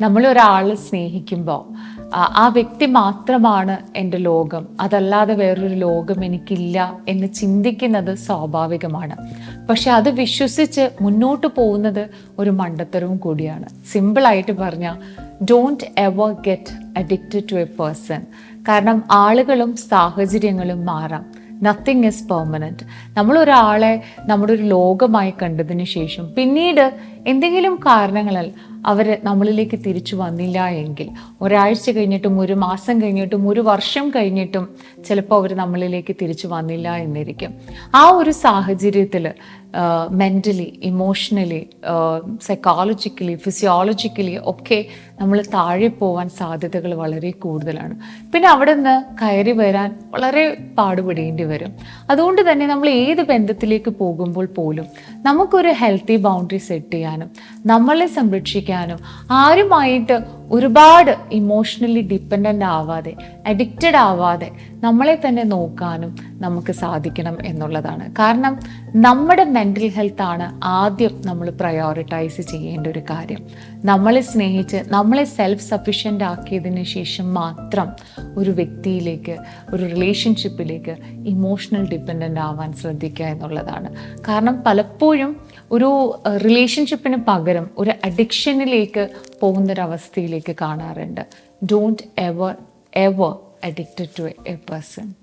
നമ്മൾ ഒരാളെ സ്നേഹിക്കുമ്പോൾ ആ വ്യക്തി മാത്രമാണ് എന്റെ ലോകം. അതല്ലാതെ വേറൊരു ലോകം എനിക്കില്ല എന്ന് ചിന്തിക്കുന്നത് സ്വാഭാവികമാണ്. പക്ഷെ അത് വിശ്വസിച്ച് മുന്നോട്ട് പോകുന്നത് ഒരു മണ്ടത്തരവും കൂടിയാണ്. സിമ്പിളായിട്ട് പറഞ്ഞാൽ don't ever get addicted to a person കാരണം ആളുകളും സാഹചര്യങ്ങളും മാറാം. നത്തിങ് ഇസ് പെർമനന്റ് നമ്മൾ ഒരാളെ നമ്മുടെ ഒരു ലോകമായി കണ്ടതിന് ശേഷം പിന്നീട് എന്തെങ്കിലും കാരണങ്ങളാൽ അവർ നമ്മളിലേക്ക് തിരിച്ചു വന്നില്ല എങ്കിൽ ഒരാഴ്ച കഴിഞ്ഞിട്ടും ഒരു മാസം കഴിഞ്ഞിട്ടും ഒരു വർഷം കഴിഞ്ഞിട്ടും ചിലപ്പോൾ അവർ നമ്മളിലേക്ക് തിരിച്ചു വന്നില്ല എന്നിരിക്കും. ആ ഒരു സാഹചര്യത്തിൽ മെന്റലി ഇമോഷണലി സൈക്കോളജിക്കലി ഫിസിയോളജിക്കലി ഒക്കെ നമ്മൾ താഴെ പോവാൻ സാധ്യതകൾ വളരെ കൂടുതലാണ്. പിന്നെ അവിടെ നിന്ന് കയറി വരാൻ വളരെ പാടുപെടേണ്ടി വരും. അതുകൊണ്ട് തന്നെ നമ്മൾ ഏത് ബന്ധത്തിലേക്ക് പോകുമ്പോൾ പോലും നമുക്കൊരു ഹെൽത്തി ബൗണ്ടറി സെറ്റ് ചെയ്യാനും നമ്മളെ സംരക്ഷിക്കാനും ആരുമായിട്ട് ഒരുപാട് ഇമോഷണലി ഡിപ്പെൻഡന്റ് ആവാതെ അഡിക്റ്റഡ് ആവാതെ നമ്മളെ തന്നെ നോക്കാനും നമുക്ക് സാധിക്കണം എന്നുള്ളതാണ്. കാരണം നമ്മുടെ മെന്റൽ ഹെൽത്താണ് ആദ്യം നമ്മൾ പ്രയോറിറ്റൈസ് ചെയ്യേണ്ട ഒരു കാര്യം. നമ്മളെ സ്നേഹിച്ച് നമ്മളെ സെൽഫ് സഫീഷ്യന്റ് ആക്കിയതിന് ശേഷം മാത്രം ഒരു വ്യക്തിയിലേക്ക് ഒരു റിലേഷൻഷിപ്പിലേക്ക് ഇമോഷണൽ ഡിപ്പെൻഡന്റ് ആവാൻ ശ്രദ്ധിക്കുക എന്നുള്ളതാണ്. കാരണം പലപ്പോഴും ഒരു റിലേഷൻഷിപ്പിന് പകരം ഒരു അഡിക്ഷനിലേക്ക് പോകുന്നൊരവസ്ഥയിലേക്ക് കാണാറുണ്ട്. Don't ever ever addicted to a person